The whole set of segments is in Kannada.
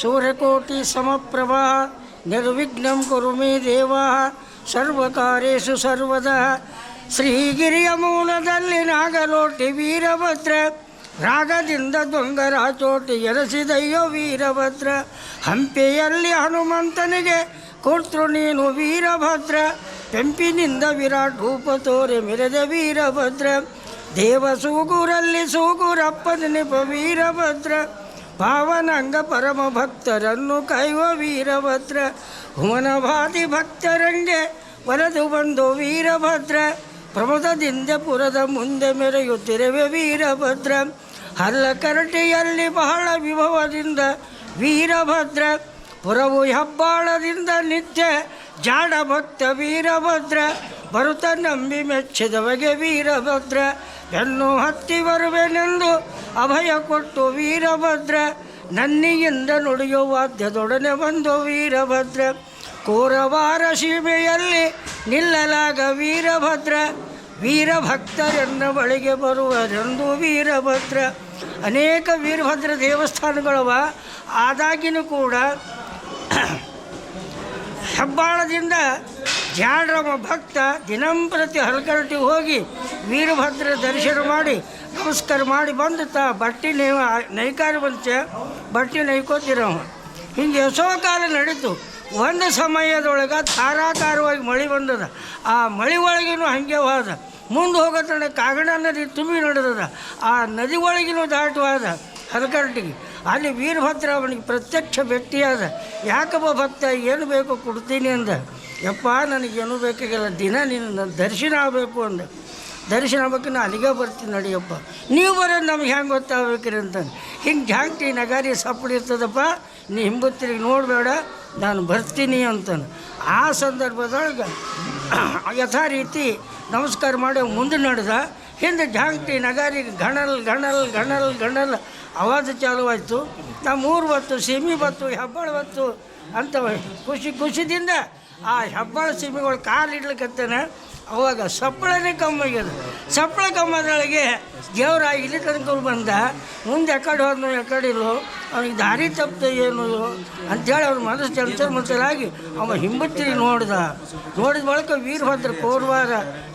ಸೂರ್ಯಕೋಟಿ ಸಮಪ್ರಭ ನಿರ್ವಿಘ್ನಂ ಕುರು ಮೇ ದೇವಾ ಸರ್ವಕಾರೇಶು ಸರ್ವದಾ ಶ್ರೀಗಿರಿಯ ಮೂಲದಲ್ಲಿ ನಾಗಲೋಟಿ ವೀರಭದ್ರ ರಾಗದಿಂದ ದೊಂಗರ ಚೋಟಿ ಎರಸಿದಯ್ಯೋ ವೀರಭದ್ರ ಹಂಪೆಯಲ್ಲಿ ಹನುಮಂತನಿಗೆ ಕೊಡ್ತೃ ನೀನು ವೀರಭದ್ರ ಕೆಂಪಿನಿಂದ ವಿರಾಟ್ ರೂಪ ತೋರೆ ಮೆರೆದ ವೀರಭದ್ರ ದೇವ ಸೂಗುರಲ್ಲಿ ಸೂಗುರಪ್ಪ ನೆನಪ ವೀರಭದ್ರ ಪಾವನಂಗ ಪರಮ ಭಕ್ತರನ್ನು ಕೈವ ವೀರಭದ್ರ, ಹುಮನಭಾತಿ ಭಕ್ತರಂಗೆ ವರದು ಬಂದು ವೀರಭದ್ರ, ಪ್ರಮದದಿಂದ ಪುರದ ಮುಂದೆ ಮೆರೆಯುತ್ತಿರುವೆ ವೀರಭದ್ರ ಹಲ್ಲ ಕರಟಿಯಲ್ಲಿ ಬಹಳ ವಿಭವದಿಂದ ವೀರಭದ್ರ, ಪುರವು ಹೆಬ್ಬಾಳದಿಂದ ನಿತ್ಯ ಜಾಡ ಭಕ್ತ ವೀರಭದ್ರ, ಬರುತ್ತ ನಂಬಿ ಮೆಚ್ಚಿದವಗೆ ವೀರಭದ್ರ. ಎನ್ನು ಹತ್ತಿ ಬರುವೆನೆಂದು ಅಭಯ ಕೊಟ್ಟು ವೀರಭದ್ರ, ನನ್ನಿಯಿಂದ ನುಡಿಯೋ ವಾದ್ಯದೊಡನೆ ಬಂದು ವೀರಭದ್ರ. ಕೋರವಾರ ಸೀಮೆಯಲ್ಲಿ ನಿಲ್ಲಲಾಗ ವೀರಭದ್ರ, ವೀರಭಕ್ತರೆನ್ನ ಬಳಿಗೆ ಬರುವರೆಂದು ವೀರಭದ್ರ. ಅನೇಕ ವೀರಭದ್ರ ದೇವಸ್ಥಾನಗಳವ, ಆದಾಗಿನೂ ಕೂಡ ಹೆಬ್ಬಾಳದಿಂದ ಜಾಡ್ರಮ ಭಕ್ತ ದಿನಂಪ್ರತಿ ಹಲಕರಟಿ ಹೋಗಿ ವೀರಭದ್ರ ದರ್ಶನ ಮಾಡಿ ನಮಸ್ಕಾರ ಮಾಡಿ ಬಂದು ತ ಬಟ್ಟೆ ನೈವ ನೈಕಾರ ಬಂತ, ಬಟ್ಟೆ ನೈಕೋತಿರವ ಹಿಂಗೆ ಎಷ್ಟೋ ಕಾಲ ನಡೀತು. ಒಂದು ಸಮಯದೊಳಗೆ ಧಾರಾಕಾರವಾಗಿ ಮಳೆ ಬಂದದ. ಆ ಮಳೆ ಒಳಗಿನೂ ಹಾಗೆ ಹೋದ. ಮುಂದೆ ಹೋಗತ್ತಣ ಕಾಗಡ ನದಿ ತುಂಬಿ ನಡೆದದ. ಆ ನದಿ ಒಳಗಿನೂ ದಾಟುವಾದ ಹಲಕರಟಿಗೆ ಅಲ್ಲಿ ವೀರಭದ್ರ ಅವನಿಗೆ ಪ್ರತ್ಯಕ್ಷ ಭೇಟಿಯಾದ ಯಾಕಪ್ಪ ಭಕ್ತ, ಏನು ಬೇಕು ಕೊಡ್ತೀನಿ ಅಂದ. ಯಪ್ಪ ನನಗೇನು ಬೇಕಾಗಿಲ್ಲ. ದಿನ ನೀನು ನನ್ನ ದರ್ಶನ ಆಗಬೇಕು ಅಂದ. ದರ್ಶನ ಆಗ್ಬೇಕು, ನಾ ಅಲ್ಲಿಗೆ ಬರ್ತೀನಿ ನಡಿಯಪ್ಪ ನೀವು ಬರೋದು ನಮ್ಗೆ ಹೆಂಗೆ ಗೊತ್ತಾಗಬೇಕ್ರಿ ಅಂತ ಹಿಂಗೆ ಜಾಗ್ತಿ ನಗಾರಿ ಸಪ್ಪಡಿ ಇರ್ತದಪ್ಪ, ನೀ ಹಿಂಬತ್ತಿರಿಗೆ ನೋಡಬೇಡ, ನಾನು ಬರ್ತೀನಿ ಅಂತಾನೆ ಆ ಸಂದರ್ಭದೊಳಗೆ ಯಥಾ ರೀತಿ ನಮಸ್ಕಾರ ಮಾಡಿ ಮುಂದೆ ನಡೆದ, ಹಿಂದೆ ಜಾಂಕ್ಟಿ ನಗಾರಿ ಗಣಲ್ ಗಣಲ್ ಗಣಲ್ ಗಣಲ್ ಅವಾಜ್ ಚಾಲುವಾಯಿತು. ನಮ್ಮ ಊರು ಬತ್ತು ಸೀಮಿ ಬತ್ತು ಹೆಬ್ಬಾಳು ಬತ್ತು ಅಂತ ಖುಷಿ, ಖುಷಿದಿಂದ ಆ ಹೆಬ್ಬಳ ಸೀಮೆಗಳು ಕಾಲು ಇಡ್ಲಿಕ್ಕತ್ತೇನೆ ಅವಾಗ ಸಪ್ಪಳನೇ ಕಮ್ಮಾಗ್ಯದ ಸಪ್ಪಳ ಕಮ್ಮದೊಳಗೆ ದೇವ್ರ ಇಲ್ಲಿ ತನಕ ಬಂದ. ಮುಂದೆ ಎಕಡೆ ಹೋದ್ನು, ಎಕಡೆ ಇಲ್ಲೋ ಅವ್ನಿಗೆ ದಾರಿ ತಪ್ಪದೆ ಏನು ಅಂಥೇಳಿ ಅವ್ರ ಮನಸ್ಸು ಚಂಚಲ ಮಂಚಲಾಗಿ ಅವ ಹಿಂಬತ್ತಿ ನೋಡ್ದ. ನೋಡಿದ ಬಳಿಕ ವೀರಭದ್ರ ಕೋರ್ವಾರ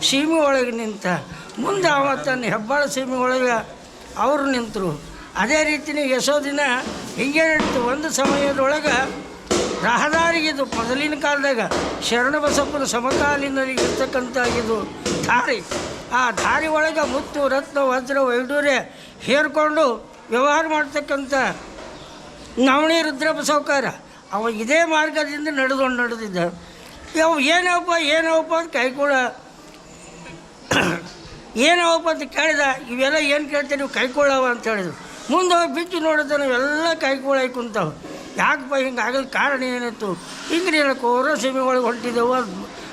ಸೀಮೆ ಒಳಗೆ ನಿಂತ. ಮುಂದೆ ಅವ ತನ್ನ ಹೆಬ್ಬಾಳ ಸೀಮೆ ಒಳಗೆ ಅವರು ನಿಂತರು. ಅದೇ ರೀತಿನೇ ಎಷ್ಟೋ ದಿನ ಹಿಂಗೆ ಒಂದು ಸಮಯದೊಳಗೆ ರಹದಾರಿಗಿದು ಮೊದಲಿನ ಕಾಲದಾಗ ಶರಣಬಸಪ್ಪನ ಸಮಕಾಲೀನರಿಗೆ ಇರ್ತಕ್ಕಂಥ ಇದು ದಾರಿ ಆ ದಾರಿ ಒಳಗೆ ಮುತ್ತು, ರತ್ನ, ವಜ್ರ ವೈಡೂರ್ಯ ಹೇರ್ಕೊಂಡು ವ್ಯವಹಾರ ಮಾಡ್ತಕ್ಕಂಥ ನವಣಿ ರುದ್ರ ಬಸವಕಾರ ಅವ ಇದೇ ಮಾರ್ಗದಿಂದ ನಡೆದುಕೊಂಡು ನಡೆದಿದ್ದ. ಅವು ಏನೋಪ್ಪ ಏನವಪ್ಪ ಅಂತ ಕೈಕೂಡ ಏನವಪ್ಪ ಅಂತ ಕೇಳಿದ, ಇವೆಲ್ಲ ಏನು ಕೇಳ್ತೀವಿ ನೀವು ಕೈಕೊಳ್ಳವ ಅಂತ ಹೇಳಿದ್ರು. ಮುಂದೆ ಹೋಗಿ ಬಿಚ್ಚು ನೋಡಿದ್ರೆ ನಾವೆಲ್ಲ ಕೈಕೊಳ್ಳಾಗಿ ಕುಂತಾವೆ. ಯಾಕಪ್ಪ ಹಿಂಗೆ ಆಗಲ್ ಕಾರಣ ಏನಿತ್ತು? ಹಿಂಗೆ ನೀನು ಕೋರೋ ಸೀಮೆ ಒಳಗೆ ಹೊಂಟಿದ್ದೆವು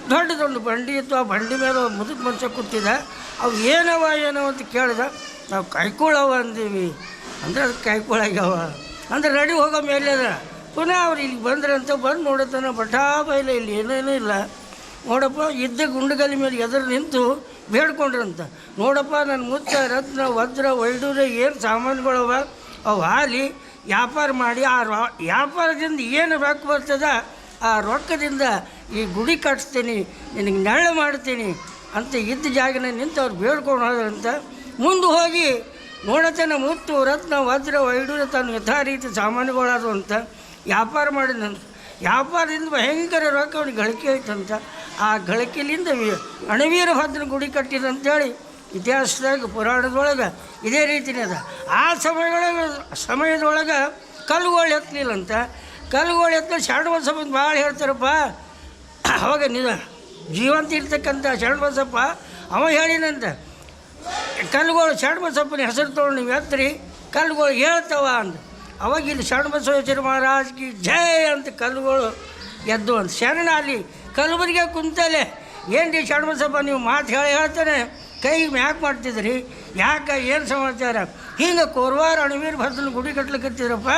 ದೊಡ್ಡ ದೊಡ್ಡ ಬಂಡಿ ಇತ್ತು. ಆ ಬಂಡಿ ಮೇಲೆ ಮುದುಕ್ ಮನುಷ್ಯ ಕೂತಿದ್ದ. ಅವು ಏನವ ಏನವ ಅಂತ ಕೇಳಿದ. ನಾವು ಕೈಕೊಳ್ಳವ ಅಂದೀವಿ. ಅಂದರೆ ಅದು ಕೈಕೊಳ್ಳಾಗ್ಯವ ಅಂದ್ರೆ ರೆಡಿ ಹೋಗೋ ಮೇಲೆ ಅದ. ಪುನಃ ಅವ್ರು ಇಲ್ಲಿ ಬಂದ್ರಂತ ಬಂದು ನೋಡತ್ತಾನ ಬಟಾ ಇಲ್ಲ ಇಲ್ಲಿ ಏನೇನೂ ಇಲ್ಲ. ನೋಡಪ್ಪ, ಇದ್ದ ಗುಂಡುಗಲಿ ಮೇಲೆ ಎದುರು ನಿಂತು ಬೇಡ್ಕೊಂಡ್ರಂತ. ನೋಡಪ್ಪ ನನ್ನ ಮುತ್ತ ರತ್ನ, ವಜ್ರ ವೈಡೂರ ಏನು ಸಾಮಾನುಗಳವ? ಅವು ಹಾಲಿ ವ್ಯಾಪಾರ ಮಾಡಿ ಆ ರೊ, ವ್ಯಾಪಾರದಿಂದ ಏನು ರೊಕ್ಕ ಬರ್ತದ ಆ ರೊಕ್ಕದಿಂದ ಈ ಗುಡಿ ಕಟ್ಟಿಸ್ತೀನಿ ನಿನಗೆ ನೆರಳು ಮಾಡ್ತೀನಿ ಅಂತ ಇದ್ದ ಜಾಗನ ನಿಂತು ಅವ್ರು ಬೇಡ್ಕೊಂಡು ಹೋದ್ರಂತ ಮುಂದೆ ಹೋಗಿ ನೋಡತನ ಮುತ್ತು ರತ್ನ, ವಜ್ರ ವೈಡೂರ ತನ್ನ ಯಥಾ ರೀತಿ ಸಾಮಾನುಗಳಾದವು ಅಂತ ವ್ಯಾಪಾರ ಮಾಡಿದಂತ. ವ್ಯಾಪಾರದಿಂದ ಭಯಂಕರ ರೊಕ್ಕ ಅವ್ನಿಗೆ ಗಳಿಕೆ ಆಯ್ತಂತ. ಆ ಗಳಿಕೆಲಿಂದ ಅಣವೀರ ಭದ್ರ ಗುಡಿ ಕಟ್ಟಿದಂತೇಳಿ ಇತಿಹಾಸದಾಗ, ಪುರಾಣದೊಳಗೆ ಇದೇ ರೀತಿನೇ ಅದ. ಆ ಸಮಯದೊಳಗೆ ಸಮಯದೊಳಗೆ ಕಲ್ಲುಗಳು ಎತ್ತಲಿಲ್ಲಂತ ಕಲ್ಲುಗಳು ಎತ್ತ ಶರಣ ಬಸಪ್ಪ ಭಾಳ ಹೇಳ್ತಾರಪ್ಪ. ಅವಾಗ ನಿಜ ಜೀವಂತ ಇರ್ತಕ್ಕಂಥ ಶರಣ ಬಸಪ್ಪ, ಅವ ಹೇಳಿನಂತ, ಕಲ್ಲುಗಳು ಶರಣ ಬಸಪ್ಪನ ಹೆಸರು ತೊಗೊಂಡು ನೀವು ಎತ್ತರಿ ಕಲ್ಲುಗಳು ಹೇಳ್ತವ ಅಂದ. ಅವಾಗ ಇಲ್ಲಿ ಶರಣಬಸವೇಶ್ವರ ಮಹಾರಾಜ್ ಮಹಾರಾಜ್ಗೆ ಜಯ ಅಂತ ಕಲ್ಲುಗಳು ಎದ್ದು ಅಂತ ಶರಣ ಅಲ್ಲಿ ಕುಂತಲೆ. ಏನು ರೀ ಶರಣ ಬಸಪ್ಪ, ನೀವು ಮಾತು ಹೇಳಿ ಹೇಳ್ತಾನೆ. ಕೈ ಮ್ಯಾಕ್ ಮಾಡ್ತಿದ್ರಿ? ಯಾಕೆ ಏನು ಸಮಾಚಾರ? ಹಿಂಗೆ ಕೋರ್ವಾರ ಅಣವೀರ್ ಭದ್ರನ ಗುಡಿ ಕಟ್ಲಿಕ್ಕತ್ತಿದ್ರಪ್ಪ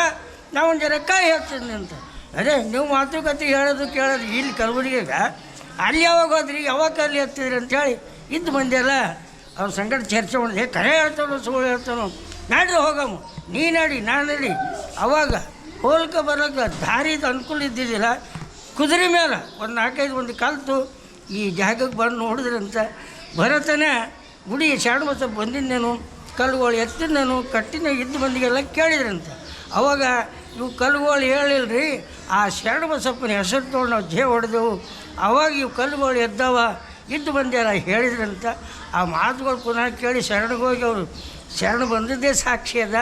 ನಾವು ಒಂದು ಜರ ಕೈ ಹೇಳ್ತೀನಿ ಅಂತ. ಅದೇ, ನೀವು ಮಾತುಕತೆ ಹೇಳೋದು ಕೇಳೋದು ಇಲ್ಲಿ ಕಲಬುರಗಿಗೆ ಅಲ್ಲಿ ಯಾವಾಗ ಹೋದ್ರಿ? ಯಾವಾಗ ಅಲ್ಲಿ ಹತ್ತಿದ್ರಿ ಅಂತೇಳಿ ಇದ್ದು ಬಂದೆಲ್ಲ ಅವ್ರ ಸಂಗಡ ಚರ್ಚೆ ಮಾಡಿದೆ ಕರೆ ಹೇಳ್ತಾನೋ, ಸುಳ್ಳು ಹೇಳ್ತಾನೋ? ನಾಡಿದ್ರೆ ಹೋಗಮ್ಮ. ನೀ ನಡಿ, ನಾನು ನಡಿ. ಅವಾಗ ಹೋಲ್ಕ ಬರೋಕೆ ದಾರಿದು ಅನುಕೂಲ ಇದ್ದಿದ್ದಿಲ್ಲ. ಕುದುರೆ ಮೇಲೆ ಒಂದು ನಾಲ್ಕೈದು ಒಂದು ಕಲ್ತು ಈ ಜಾಗಕ್ಕೆ ಬಂದು ನೋಡಿದ್ರಂತ. ಭರತನ ಗುಡಿ ಶಾಣಬಸ ಬಂದಿದ್ದೇನು ಕಲ್ಲುಗಳು ಎತ್ತಿದ್ದೇನು ಕಟ್ಟಿನ ಇದ್ದು ಬಂದಿಗೆಲ್ಲ ಕೇಳಿದ್ರಂತೆ. ಅವಾಗ ಇವು ಕಲ್ಲುಗಳು ಹೇಳಿಲ್ರಿ, ಆ ಶರಣಬಸಪ್ಪನ ಹೆಸರು ತೊಗೊಂಡು ನಾವು ಜೇ ಹೊಡೆದೆವು ಅವಾಗ ಇವು ಕಲ್ಲುಗಳು ಎದ್ದವ, ಇದ್ದು ಮಂದಿಯೆಲ್ಲ ಹೇಳಿದ್ರಂತ. ಆ ಮಾತುಗಳು ಪುನಃ ಕೇಳಿ ಶರಣಗೆ ಹೋಗಿ ಅವರು, ಶರಣ ಬಂದಿದ್ದೇ ಸಾಕ್ಷಿ ಅದ,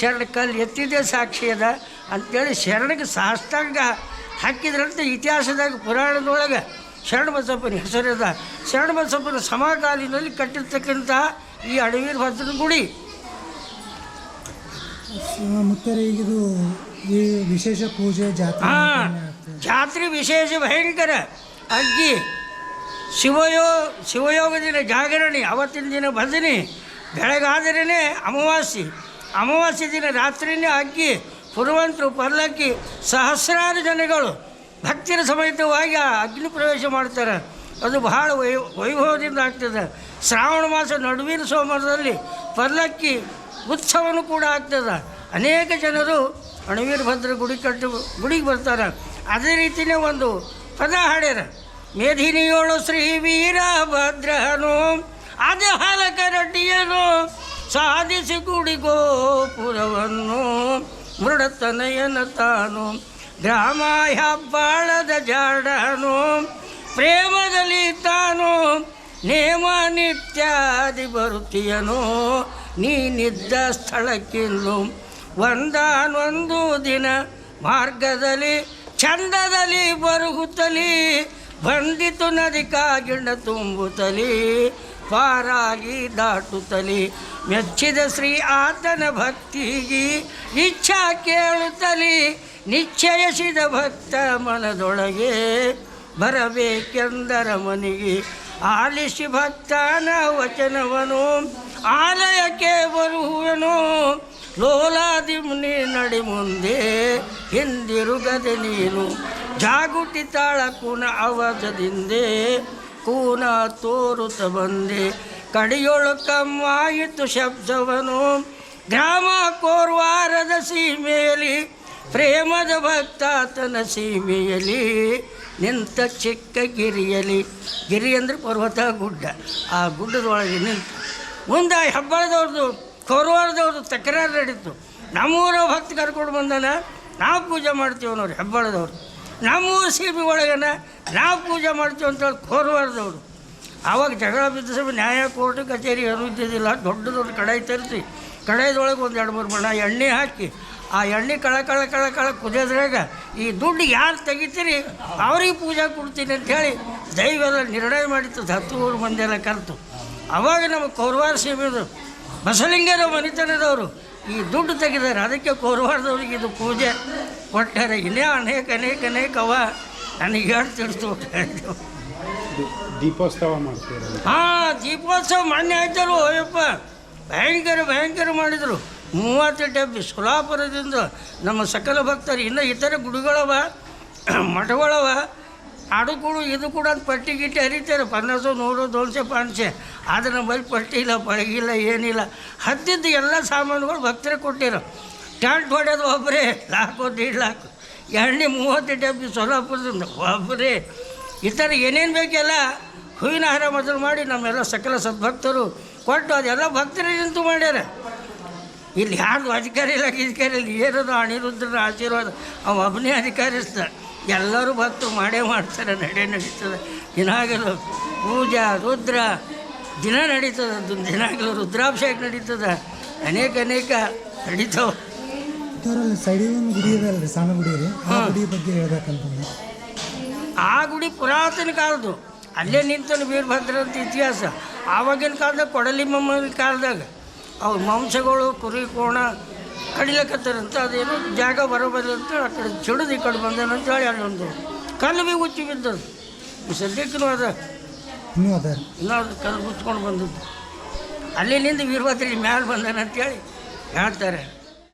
ಶರಣ ಕಲ್ಲು ಎತ್ತಿದ್ದೇ ಸಾಕ್ಷಿ ಅದ ಅಂತೇಳಿ ಶರಣಗೆ ಸಾಷ್ಟಾಂಗ ಹಾಕಿದ್ರಂತ ಇತಿಹಾಸದಾಗ ಪುರಾಣದೊಳಗೆ. ಶರಣ ಬಸಪ್ಪನ ಹೆಸರದ ಶರಣ ಬಸಪ್ಪನ ಸಮಕಾಲೀನಲ್ಲಿ ಕಟ್ಟಿರ್ತಕ್ಕಂಥ ಈ ಅಡವೀರ್ ಭದ್ರನ ಗುಡಿ. ಈಗಿದು ಈ ವಿಶೇಷ ಪೂಜೆ ಜಾತ್ರೆ ಜಾತ್ರೆ ವಿಶೇಷ ಭಯಂಕರ. ಅಗ್ಗಿ ಶಿವಯೋ ಶಿವಯೋಗ ದಿನ ಜಾಗರಣೆ ಅವತ್ತಿನ ದಿನ ಭಜನೆ ಬೆಳಗಾದರೇ ಅಮಾವಾಸ್ಯೆ. ಅಮಾವಾಸ್ಯೆ ದಿನ ರಾತ್ರಿನೇ ಅಗ್ಗಿ ಪುರುವಂತರು ಪರ್ಲಕ್ಕಿ ಸಹಸ್ರಾರು ಜನಗಳು ಭಕ್ತರ ಸಮೇತವಾಗಿ ಅಗ್ನಿ ಪ್ರವೇಶ ಮಾಡ್ತಾರೆ. ಅದು ಬಹಳ ವೈ, ವೈಭವದಿಂದ ಆಗ್ತದೆ. ಶ್ರಾವಣ ಮಾಸ ನಡುವಿನ ಸೋಮವಾರದಲ್ಲಿ ಪಲ್ಲಕ್ಕಿ ಉತ್ಸವನೂ ಕೂಡ ಆಗ್ತದೆ. ಅನೇಕ ಜನರು ಅಣವೀರಭದ್ರ ಗುಡಿ ಕಟ್ಟು, ಗುಡಿಗೆ ಬರ್ತಾರೆ. ಅದೇ ರೀತಿಯೇ ಒಂದು ಪದ ಹಾಡ್ಯಾರ. ಮೇಧಿನಿಯೋಳು ಶ್ರೀ ವೀರಭದ್ರನು ಹಾಲಕ ರಡ್ಡಿಯನು ಸಾಧಿಸಿ ಗುಡಿ ಗೋಪುರವನ್ನು, ಮೃಡತನಯನ ತಾನು. ಗ್ರಾಮ ಬಾಳದ ಜಾಡನು, ಪ್ರೇಮದಲ್ಲಿ ತಾನು ನೇಮ ನಿತ್ಯಾದಿ ಬರುತ್ತೀಯನು. ನೀನಿದ್ದ ಸ್ಥಳಕ್ಕಿನ್ನು ಒಂದಾನೊಂದು ದಿನ ಮಾರ್ಗದಲ್ಲಿ ಚಂದದಲ್ಲಿ ಬರುಗುತ್ತಲಿ. ಬಂದಿತು ನದಿ ಕಾಗಿಂಡ ತುಂಬುತ್ತಲಿ, ಪಾರಾಗಿ ದಾಟುತ್ತಲಿ. ಮೆಚ್ಚಿದ ಶ್ರೀ ಆತನ ಭಕ್ತಿಗೆ ಇಚ್ಛಾ ಕೇಳುತ್ತಲಿ. ನಿಶ್ಚಯಿಸಿದ ಭಕ್ತ ಮನದೊಳಗೆ ಬರಬೇಕೆಂದರ ಮನಿಗೆ ಆಲಿಸಿ ಭಕ್ತನ ವಚನವನು, ಆಲಯಕ್ಕೆ ಬರುವನು ಲೋಲಾದಿಮ್ನಿ ನಡಿ ಮುಂದೆ ಹಿಂದಿರುಗದೆ ನೀನು. ಜಾಗುಟಿ ತಾಳ ಕುನ ಅವಧದಿಂದೆ, ಕೂನ ತೋರುತ್ತ ಬಂದೆ. ಕಡಿಯೊಳು ಕಮ್ಮಾಯಿತು ಶಬ್ದವನು. ಗ್ರಾಮ ಕೋರ್ವಾರದ ಸೀಮೆಯಲ್ಲಿ ಪ್ರೇಮದ ಭಕ್ತಾತನ ಸೀಮೆಯಲ್ಲಿ, ನಿಂತ ಚಿಕ್ಕ ಗಿರಿಯಲಿ ಗಿರಿ ಅಂದರೆ ಪರ್ವತ, ಗುಡ್ಡ. ಆ ಗುಡ್ಡದೊಳಗೆ ನಿಂತು. ಮುಂದೆ ಹೆಬ್ಬಳದವ್ರದ್ದು ಕೌರವಾರದವ್ರದ್ದು ತಕರಾರು ನಡೀತು ನಮ್ಮೂರ ಭಕ್ತ ಕರ್ಕೊಂಡು ಬಂದನ, ನಾವು ಪೂಜೆ ಮಾಡ್ತೀವಿ ಅನ್ನೋರು ಹೆಬ್ಬಳದವ್ರು. ನಮ್ಮೂರು ಸೀಮೆ ಒಳಗನ ನಾವು ಪೂಜೆ ಮಾಡ್ತೀವಿ ಅಂತೇಳಿ ಕೋರವಾರದವರು. ಆವಾಗ ಜಗಳ ಬಿದ್ದ ಸಭೆ ನ್ಯಾಯ ಕೋರ್ಟ್, ಕಚೇರಿ ಇದ್ದಿದ್ದಿಲ್ಲ. ದೊಡ್ಡ ದೊಡ್ಡ ಕಡಾಯಿ ತರಿಸಿ, ಕಡಾಯಿದೊಳಗೆ ಒಂದು ಎರಡು ಮೂರು ಬಣ್ಣ ಎಣ್ಣೆ ಹಾಕಿ ಆ ಎಣ್ಣೆ ಕಳ ಕಳ ಕಳ ಕಳ ಕುದಿಯೋದ್ರಾಗ ಈ ದುಡ್ಡು ಯಾರು ತೆಗಿತೀರಿ? ಅವ್ರಿಗೆ ಪೂಜೆ ಕೊಡ್ತೀನಿ ಅಂಥೇಳಿ ದೈವದ ನಿರ್ಣಯ ಮಾಡಿತ್ತು. ಹತ್ತು ಊರು ಎಲ್ಲ ಕರೆತು. ಅವಾಗ ನಮ್ಮ ಕೌರವಾರ ಸೀಮೆದು ಬಸಲಿಂಗರ ಮನಿತನದವರು ಈ ದುಡ್ಡು ತೆಗೆದಾರೆ. ಅದಕ್ಕೆ ಕೌರವಾರದವ್ರಿಗೆ ಇದು ಪೂಜೆ ಕೊಟ್ಟಾರೆ. ಇನ್ನೇ ಅನೇಕ ಅನೇಕ ಅನೇಕ ಅವ ನನಗೆ ಹೇಳಿ ತಿಳಿಸ್ತು ದಿ- ದೀಪೋತ್ಸವ ಮಾಡ್ತೀರ? ಹಾಂ ದೀಪೋತ್ಸವ ಮೊನ್ನೆ ಆಯ್ತಲ್ವ ಅಯ್ಯಪ್ಪ. ಭಯಂಕರ ಭಯಂಕರ ಮಾಡಿದರು. ಮೂವತ್ತು ಡಬ್ಬಿ ಸೊಲಾಪುರದಿಂದ ನಮ್ಮ ಸಕಲ ಭಕ್ತರು, ಇನ್ನು ಇತರ ಗುಡಿಗಳವ, ಮಠಗಳವ ಅದು ಕೂಡ, ಇದು ಕೂಡ ಅಂತ ಪಟ್ಟಿ ಗಿಟ್ಟಿ ಹರಿತಾರೆ, ಪನ್ನಾಸು, ನೂರು, ದೋನ್ಸೆ, ಪಾನ್ಸೆ. ಆದರೆ ನಮ್ಮಲ್ಲಿ ಪಟ್ಟಿ ಇಲ್ಲ ಪಳಗಿಲ್ಲ ಏನಿಲ್ಲ. ಹತ್ತಿದ್ದು ಎಲ್ಲ ಸಾಮಾನುಗಳು ಭಕ್ತರಿಗೆ ಕೊಟ್ಟಿರೋ. ಟ್ಯಾಂಟ್ ಹೊಡೆಯೋದು ಒಬ್ಬರೇ ಲಾಕು, ದೀಡ್ ಲಾಕು. ಎಣ್ಣೆ ಮೂವತ್ತು ಡಬ್ಬಿ ಸೋಲಾಪುರದಿಂದ ಒಬ್ಬರೇ ಈ ಥರ ಏನೇನು ಬೇಕೆಲ್ಲ ಹೂವಿನ ಹಾರ ಮೊದಲು ಮಾಡಿ ನಮ್ಮೆಲ್ಲ ಸಕಲ ಸದ್ಭಕ್ತರು ಕೊಟ್ಟು ಅದೆಲ್ಲ ಭಕ್ತರೇ ನಿಂತು ಮಾಡ್ಯಾರ. ಇಲ್ಲಿ ಯಾರು ಅಧಿಕಾರಿ ಇಲ್ಲ ಅಧಿಕಾರಿ ಇಲ್ಲ ಏನದು ಅನಿರುದ್ರನ ಆಶೀರ್ವಾದ? ಅವ ಒಬ್ಬನೇ ಅಧಿಕಾರಿಸ್ತ ಎಲ್ಲರೂ ಭಕ್ತರು ಮಾಡೇ ಮಾಡ್ತಾರೆ ನಡೆ ನಡೀತದೆ. ದಿನಾಗಲೂ ಪೂಜಾ ರುದ್ರ ದಿನ ನಡೀತದೆ ದಿನಾಗಲೂ ರುದ್ರಾಭಿಷೇಕ ನಡೀತದೆ. ಅನೇಕ ಅನೇಕ ನಡೀತಾವೆ. ಸೈಡಿಗೆ ಒಂದು ಗುಡಿ ಇದೆ ಅಲ್ರಿ ಸಣ್ಣ ಗುಡಿ ಆ ಗುಡಿ ಬಗ್ಗೆ ಹೇಳ್ಬೇಕಂತಂದ್ರೆ. ಆ ಗುಡಿ ಪುರಾತನ ಕಾಲದ್ದು. ಅಲ್ಲೇ ನಿಂತನು ವೀರಭದ್ರ ಅಂತ ಇತಿಹಾಸ. ಆವಾಗಿನ ಕಾಲದಾಗ ಕೊಡಲಿಮ್ಮ ಕಾಲದಾಗ. ಅವ್ರ ಮಾಂಸಗಳು ಕುರಿ ಕೋಣ ಕಡಿಲಕತ್ತಾರಂತ ಅದೇನು ಜಾಗ ಬರೋಬರಿ ಅಂತ ಆ ಕಡೆ ಚಿಡಿದು ಈ ಕಡೆ ಹೇಳಿ ಅಲ್ಲೊಂದು ಕಲ್ಲು ಬಿ ಉಚ್ಚಿ ಬಿದ್ದದು ಸದ್ಯಕ್ಕೂ ಅದ. ಇನ್ನೂ ಅದ. ಇನ್ನೂ ಅದು ಕಲ್ಲು ಗುಚ್ಕೊಂಡು ಬಂದದ್ದು. ಅಲ್ಲಿನಿಂದ ವೀರಭದ್ರಿ ಮ್ಯಾಲೆ ಬಂದನಂತೇಳಿ ಹೇಳ್ತಾರೆ.